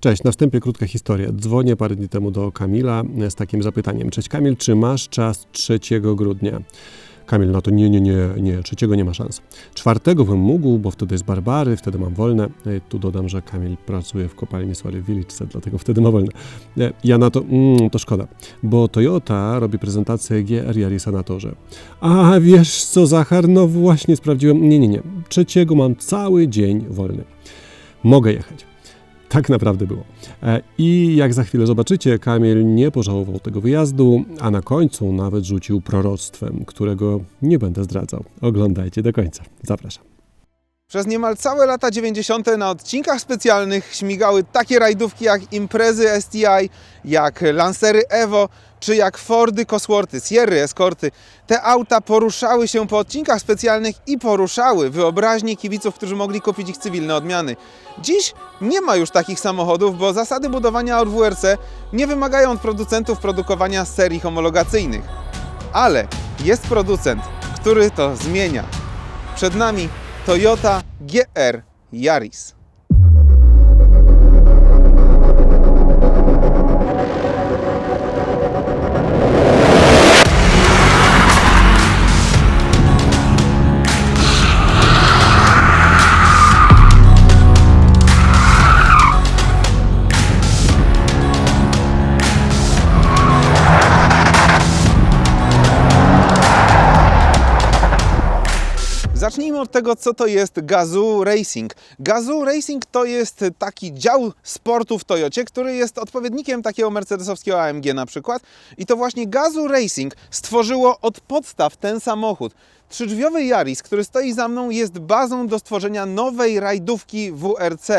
Cześć, na wstępie krótka historia. Dzwonię parę dni temu do Kamila z takim zapytaniem. Cześć Kamil, czy masz czas 3 grudnia? Kamil, no to nie, nie, nie, nie, trzeciego nie ma szans. Czwartego bym mógł, bo wtedy jest Barbary, wtedy mam wolne. E, Tu dodam, że Kamil pracuje w kopalni Soary Village, dlatego wtedy ma wolne. E, Ja na to, mm, to szkoda, bo Toyota robi prezentację GR Yarisa na torze. A wiesz co, Zachar, no właśnie sprawdziłem, nie, nie, nie, trzeciego mam cały dzień wolny. Mogę jechać. Tak naprawdę było. E, I jak za chwilę zobaczycie, Kamil nie pożałował tego wyjazdu, a na końcu nawet rzucił proroctwem, którego nie będę zdradzał. Oglądajcie do końca. Zapraszam. Przez niemal całe lata 90. na odcinkach specjalnych śmigały takie rajdówki jak imprezy STI, jak Lancery Evo, czy jak Fordy Cosworthy, Sierry Escorty. Te auta poruszały się po odcinkach specjalnych i poruszały wyobraźnię kibiców, którzy mogli kupić ich cywilne odmiany. Dziś nie ma już takich samochodów, bo zasady budowania od WRC nie wymagają od producentów produkowania serii homologacyjnych. Ale jest producent, który to zmienia. Przed nami Toyota GR Yaris. Tego, co to jest Gazoo Racing. Gazoo Racing to jest taki dział sportu w Toyocie, który jest odpowiednikiem takiego mercedesowskiego AMG na przykład. I to właśnie Gazoo Racing stworzyło od podstaw ten samochód. Trzydrzwiowy Yaris, który stoi za mną, jest bazą do stworzenia nowej rajdówki WRC.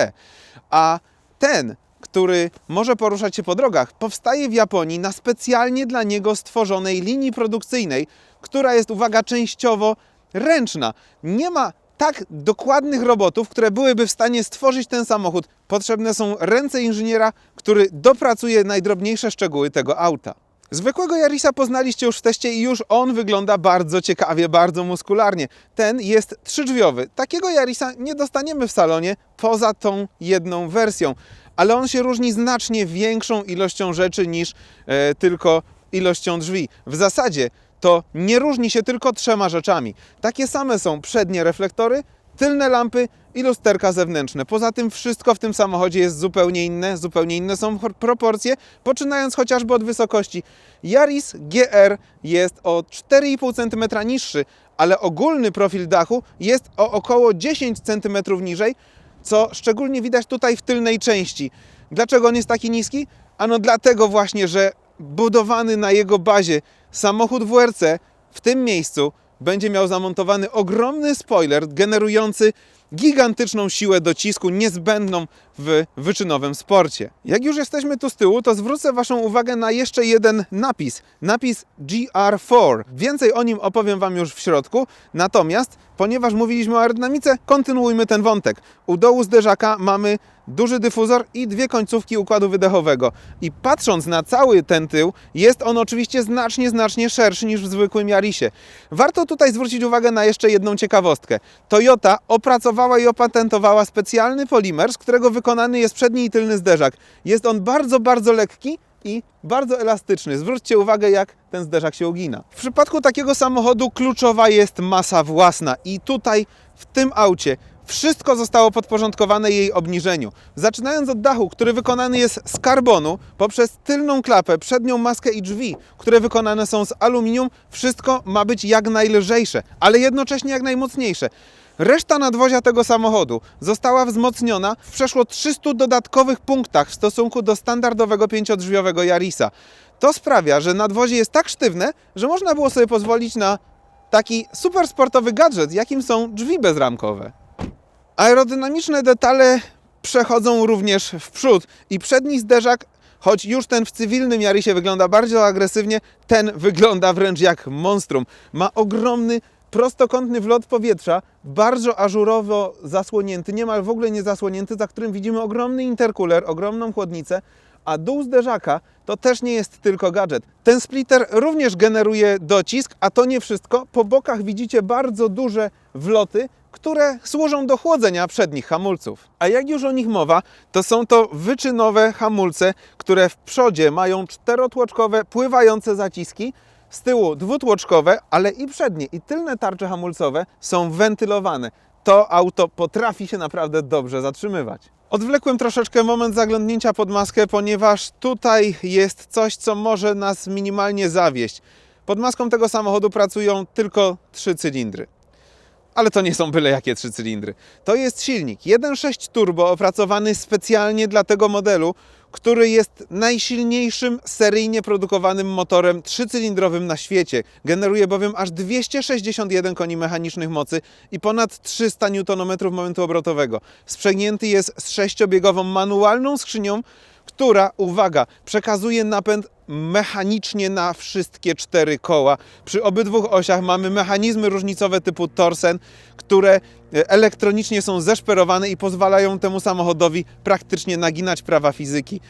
A ten, który może poruszać się po drogach, powstaje w Japonii na specjalnie dla niego stworzonej linii produkcyjnej, która jest, uwaga, częściowo ręczna. Nie ma tak dokładnych robotów, które byłyby w stanie stworzyć ten samochód. Potrzebne są ręce inżyniera, który dopracuje najdrobniejsze szczegóły tego auta. Zwykłego Yarisa poznaliście już w teście i już on wygląda bardzo ciekawie, bardzo muskularnie. Ten jest trzydrzwiowy. Takiego Yarisa nie dostaniemy w salonie poza tą jedną wersją, ale on się różni znacznie większą ilością rzeczy niż e, tylko ilością drzwi. W zasadzie to nie różni się tylko trzema rzeczami. Takie same są przednie reflektory, tylne lampy i lusterka zewnętrzne. Poza tym wszystko w tym samochodzie jest zupełnie inne, zupełnie inne są proporcje, poczynając chociażby od wysokości. Yaris GR jest o 4,5 cm niższy, ale ogólny profil dachu jest o około 10 cm niżej, co szczególnie widać tutaj w tylnej części. Dlaczego on jest taki niski? Ano dlatego właśnie, że budowany na jego bazie samochód WRC w tym miejscu będzie miał zamontowany ogromny spoiler generujący gigantyczną siłę docisku niezbędną w wyczynowym sporcie. Jak już jesteśmy tu z tyłu, to zwrócę Waszą uwagę na jeszcze jeden napis. Napis GR4. Więcej o nim opowiem Wam już w środku. Natomiast, ponieważ mówiliśmy o aerodynamice, kontynuujmy ten wątek. U dołu zderzaka mamy duży dyfuzor i dwie końcówki układu wydechowego. I patrząc na cały ten tył, jest on oczywiście znacznie, znacznie szerszy niż w zwykłym Yarisie. Warto tutaj zwrócić uwagę na jeszcze jedną ciekawostkę. Toyota opracowała i opatentowała specjalny polimer, z którego wykonany jest przedni i tylny zderzak. Jest on bardzo, bardzo lekki i bardzo elastyczny. Zwróćcie uwagę, jak ten zderzak się ugina. W przypadku takiego samochodu kluczowa jest masa własna i tutaj w tym aucie wszystko zostało podporządkowane jej obniżeniu. Zaczynając od dachu, który wykonany jest z karbonu, poprzez tylną klapę, przednią maskę i drzwi, które wykonane są z aluminium, wszystko ma być jak najlżejsze, ale jednocześnie jak najmocniejsze. Reszta nadwozia tego samochodu została wzmocniona w przeszło 300 dodatkowych punktach w stosunku do standardowego pięciodrzwiowego Yarisa. To sprawia, że nadwozie jest tak sztywne, że można było sobie pozwolić na taki super sportowy gadżet, jakim są drzwi bezramkowe. Aerodynamiczne detale przechodzą również w przód i przedni zderzak, choć już ten w cywilnym Jarisie wygląda bardzo agresywnie, ten wygląda wręcz jak monstrum. Ma ogromny, prostokątny wlot powietrza, bardzo ażurowo zasłonięty, niemal w ogóle nie zasłonięty, za którym widzimy ogromny interkuler, ogromną chłodnicę, a dół zderzaka to też nie jest tylko gadżet. Ten splitter również generuje docisk, a to nie wszystko. Po bokach widzicie bardzo duże wloty, które służą do chłodzenia przednich hamulców. A jak już o nich mowa, to są to wyczynowe hamulce, które w przodzie mają czterotłoczkowe, pływające zaciski, z tyłu dwutłoczkowe, ale i przednie i tylne tarcze hamulcowe są wentylowane. To auto potrafi się naprawdę dobrze zatrzymywać. Odwlekłem troszeczkę moment zaglądnięcia pod maskę, ponieważ tutaj jest coś, co może nas minimalnie zawieść. Pod maską tego samochodu pracują tylko trzy cylindry. Ale to nie są byle jakie trzy cylindry. To jest silnik 1.6 turbo opracowany specjalnie dla tego modelu, który jest najsilniejszym seryjnie produkowanym motorem trzycylindrowym na świecie. Generuje bowiem aż 261 koni mechanicznych mocy i ponad 300 Nm momentu obrotowego. Sprzęgnięty jest z sześciobiegową manualną skrzynią, która, uwaga, przekazuje napęd mechanicznie na wszystkie cztery koła. Przy obydwu osiach mamy mechanizmy różnicowe typu Torsen, które e, elektronicznie są zeszperowane i pozwalają temu samochodowi praktycznie naginać prawa fizyki.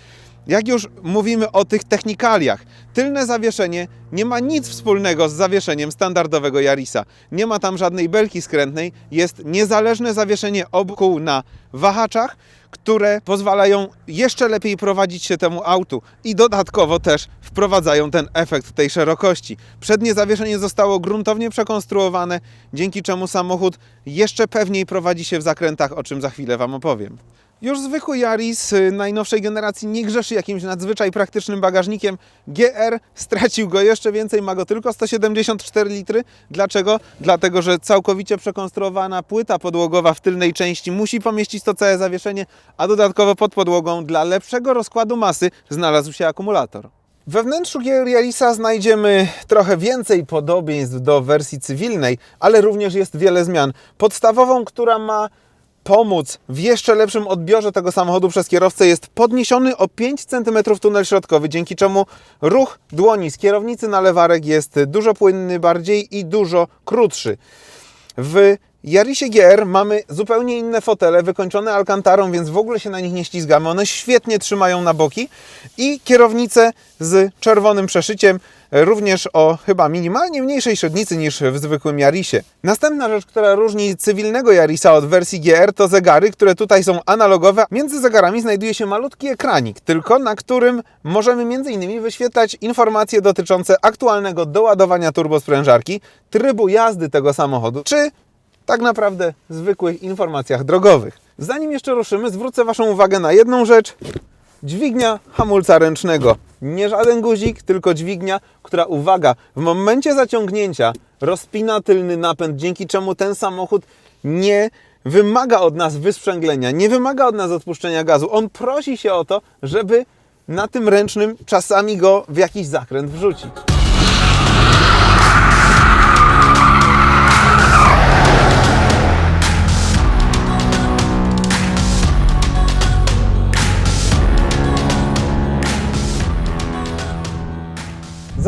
Jak już mówimy o tych technikaliach, tylne zawieszenie nie ma nic wspólnego z zawieszeniem standardowego Yarisa. Nie ma tam żadnej belki skrętnej, jest niezależne zawieszenie obu kół na wahaczach, które pozwalają jeszcze lepiej prowadzić się temu autu i dodatkowo też wprowadzają ten efekt tej szerokości. Przednie zawieszenie zostało gruntownie przekonstruowane, dzięki czemu samochód jeszcze pewniej prowadzi się w zakrętach, o czym za chwilę Wam opowiem. Już zwykły Yaris y, najnowszej generacji nie grzeszy jakimś nadzwyczaj praktycznym bagażnikiem. GR stracił go jeszcze więcej, ma go tylko 174 litry. Dlaczego? Dlatego, że całkowicie przekonstruowana płyta podłogowa w tylnej części musi pomieścić to całe zawieszenie, a dodatkowo pod podłogą dla lepszego rozkładu masy znalazł się akumulator. We wnętrzu GR Yarisa znajdziemy trochę więcej podobieństw do wersji cywilnej, ale również jest wiele zmian. Podstawową, która ma pomóc w jeszcze lepszym odbiorze tego samochodu przez kierowcę jest podniesiony o 5 cm tunel środkowy, dzięki czemu ruch dłoni z kierownicy na lewarek jest dużo płynny bardziej i dużo krótszy. W Jarisie GR mamy zupełnie inne fotele, wykończone alkantarą, więc w ogóle się na nich nie ślizgamy. One świetnie trzymają na boki i kierownice z czerwonym przeszyciem, również o chyba minimalnie mniejszej średnicy niż w zwykłym Jarisie. Następna rzecz, która różni cywilnego Jarisa od wersji GR to zegary, które tutaj są analogowe. Między zegarami znajduje się malutki ekranik, tylko na którym możemy m.in. wyświetlać informacje dotyczące aktualnego doładowania turbosprężarki, trybu jazdy tego samochodu, czy tak naprawdę zwykłych informacjach drogowych. Zanim jeszcze ruszymy, zwrócę Waszą uwagę na jedną rzecz. Dźwignia hamulca ręcznego. Nie żaden guzik, tylko dźwignia, która, uwaga, w momencie zaciągnięcia rozpina tylny napęd, dzięki czemu ten samochód nie wymaga od nas wysprzęglenia, nie wymaga od nas odpuszczenia gazu. On prosi się o to, żeby na tym ręcznym czasami go w jakiś zakręt wrzucić.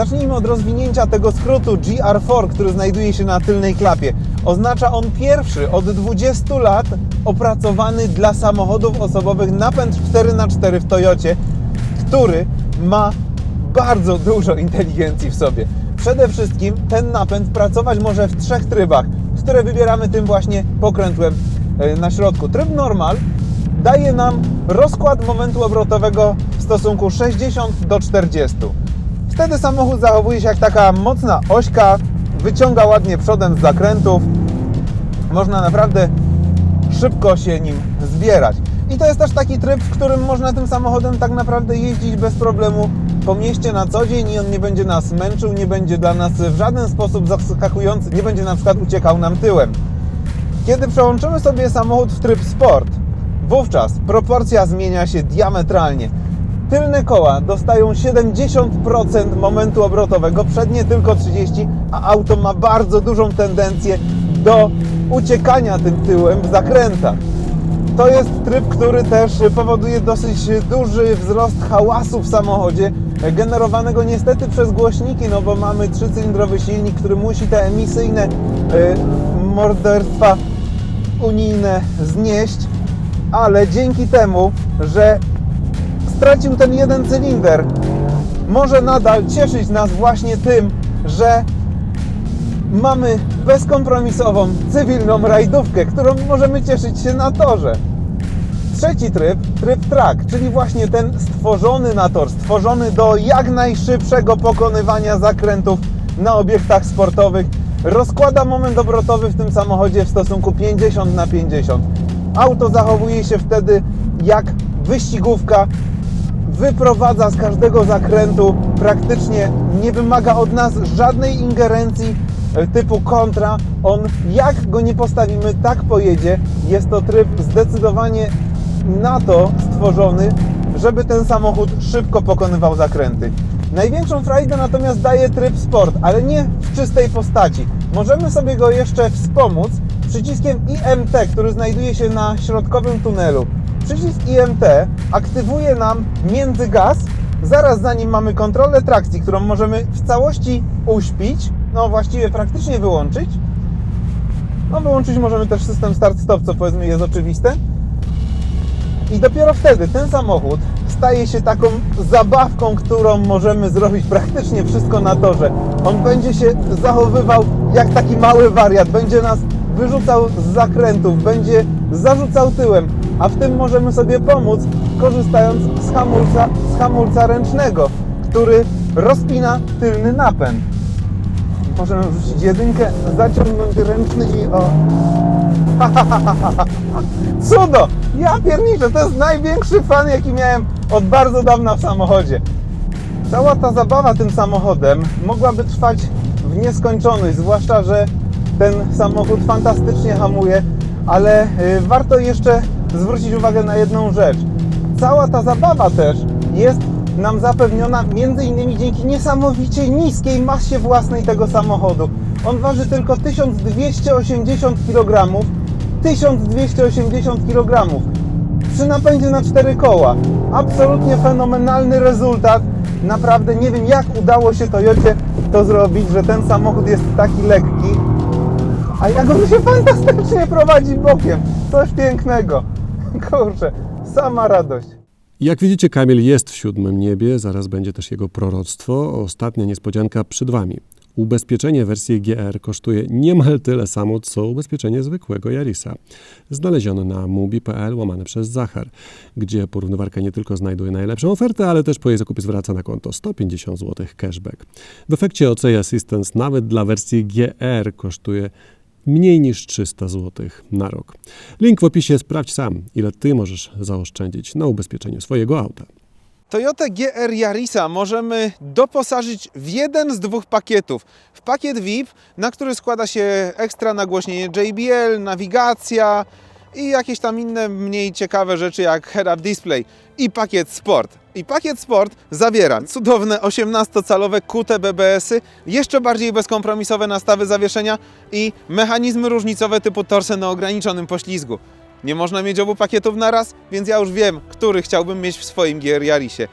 Zacznijmy od rozwinięcia tego skrótu GR4, który znajduje się na tylnej klapie. Oznacza on pierwszy od 20 lat opracowany dla samochodów osobowych napęd 4x4 w Toyocie, który ma bardzo dużo inteligencji w sobie. Przede wszystkim ten napęd pracować może w trzech trybach, które wybieramy tym właśnie pokrętłem e, na środku. Tryb normal daje nam rozkład momentu obrotowego w stosunku 60 do 40. Wtedy samochód zachowuje się jak taka mocna ośka, wyciąga ładnie przodem z zakrętów. Można naprawdę szybko się nim zbierać. I to jest też taki tryb, w którym można tym samochodem tak naprawdę jeździć bez problemu po mieście na co dzień i on nie będzie nas męczył, nie będzie dla nas w żaden sposób zaskakujący, nie będzie na przykład uciekał nam tyłem. Kiedy przełączymy sobie samochód w tryb sport, wówczas proporcja zmienia się diametralnie. Tylne koła dostają 70% momentu obrotowego, przednie tylko 30%, a auto ma bardzo dużą tendencję do uciekania tym tyłem w zakrętach. To jest tryb, który też powoduje dosyć duży wzrost hałasu w samochodzie, generowanego niestety przez głośniki, no bo mamy trzycylindrowy silnik, który musi te emisyjne y, morderstwa unijne znieść, ale dzięki temu, że stracił ten jeden cylinder, może nadal cieszyć nas właśnie tym, że mamy bezkompromisową, cywilną rajdówkę, którą możemy cieszyć się na torze. Trzeci tryb, tryb track, czyli właśnie ten stworzony na tor, stworzony do jak najszybszego pokonywania zakrętów na obiektach sportowych, rozkłada moment obrotowy w tym samochodzie w stosunku 50 na 50. Auto zachowuje się wtedy jak wyścigówka, wyprowadza z każdego zakrętu, praktycznie nie wymaga od nas żadnej ingerencji e, typu kontra. On jak go nie postawimy, tak pojedzie. Jest to tryb zdecydowanie na to stworzony, żeby ten samochód szybko pokonywał zakręty. Największą frajdę natomiast daje tryb sport, ale nie w czystej postaci. Możemy sobie go jeszcze wspomóc przyciskiem IMT, który znajduje się na środkowym tunelu. Przycisk IMT aktywuje nam międzygaz, zaraz za nim mamy kontrolę trakcji, którą możemy w całości uśpić, no właściwie praktycznie wyłączyć. No wyłączyć możemy też system start-stop, co powiedzmy jest oczywiste. I dopiero wtedy ten samochód staje się taką zabawką, którą możemy zrobić praktycznie wszystko na torze. On będzie się zachowywał jak taki mały wariat, będzie nas wyrzucał z zakrętów, będzie zarzucał tyłem, a w tym możemy sobie pomóc, korzystając z hamulca, z hamulca ręcznego, który rozpina tylny napęd. Możemy wrzucić jedynkę, zaciągnąć ręczny i o, Cudo! Ja pierniczę, to jest największy fan, jaki miałem od bardzo dawna w samochodzie. Cała ta zabawa tym samochodem mogłaby trwać w nieskończoność, zwłaszcza, że ten samochód fantastycznie hamuje, ale y, warto jeszcze zwrócić uwagę na jedną rzecz. Cała ta zabawa też jest nam zapewniona między innymi dzięki niesamowicie niskiej masie własnej tego samochodu. On waży tylko 1280 kg, 1280 kg przy napędzie na cztery koła. Absolutnie fenomenalny rezultat. Naprawdę nie wiem jak udało się Toyocie to zrobić, że ten samochód jest taki lekki, a jak on się fantastycznie prowadzi bokiem. Coś pięknego. Kurczę, sama radość. Jak widzicie, Kamil jest w siódmym niebie, zaraz będzie też jego proroctwo. Ostatnia niespodzianka przed Wami. Ubezpieczenie wersji GR kosztuje niemal tyle samo, co ubezpieczenie zwykłego Yarisa. Znalezione na mubi.pl łamane przez Zachar, gdzie porównywarka nie tylko znajduje najlepszą ofertę, ale też po jej zakupie zwraca na konto 150 zł cashback. W efekcie OC Assistance nawet dla wersji GR kosztuje mniej niż 300 zł na rok. Link w opisie, sprawdź sam, ile Ty możesz zaoszczędzić na ubezpieczeniu swojego auta. Toyota GR Yarisa możemy doposażyć w jeden z dwóch pakietów. W pakiet VIP, na który składa się ekstra nagłośnienie JBL, nawigacja i jakieś tam inne mniej ciekawe rzeczy jak head-up display i pakiet Sport. I pakiet Sport zawiera cudowne 18-calowe QT BBS-y, jeszcze bardziej bezkompromisowe nastawy zawieszenia i mechanizmy różnicowe typu torsy na ograniczonym poślizgu. Nie można mieć obu pakietów na raz, więc ja już wiem, który chciałbym mieć w swoim GR Yarisie.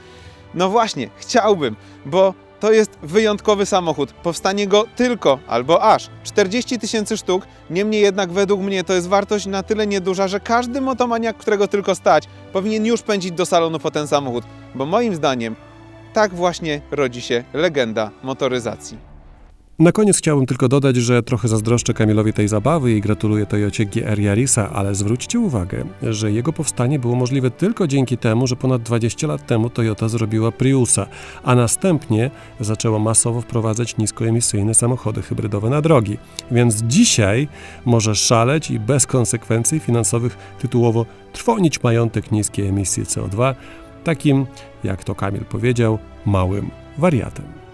No właśnie, chciałbym, bo to jest wyjątkowy samochód. Powstanie go tylko albo aż 40 tysięcy sztuk. Niemniej jednak według mnie to jest wartość na tyle nieduża, że każdy motomaniak, którego tylko stać, powinien już pędzić do salonu po ten samochód. Bo moim zdaniem tak właśnie rodzi się legenda motoryzacji. Na koniec chciałbym tylko dodać, że trochę zazdroszczę Kamilowi tej zabawy i gratuluję Toyocie GR Yarisa, ale zwróćcie uwagę, że jego powstanie było możliwe tylko dzięki temu, że ponad 20 lat temu Toyota zrobiła Priusa, a następnie zaczęła masowo wprowadzać niskoemisyjne samochody hybrydowe na drogi. Więc dzisiaj może szaleć i bez konsekwencji finansowych tytułowo trwonić majątek niskiej emisji CO2, takim, jak to Kamil powiedział, małym wariatem.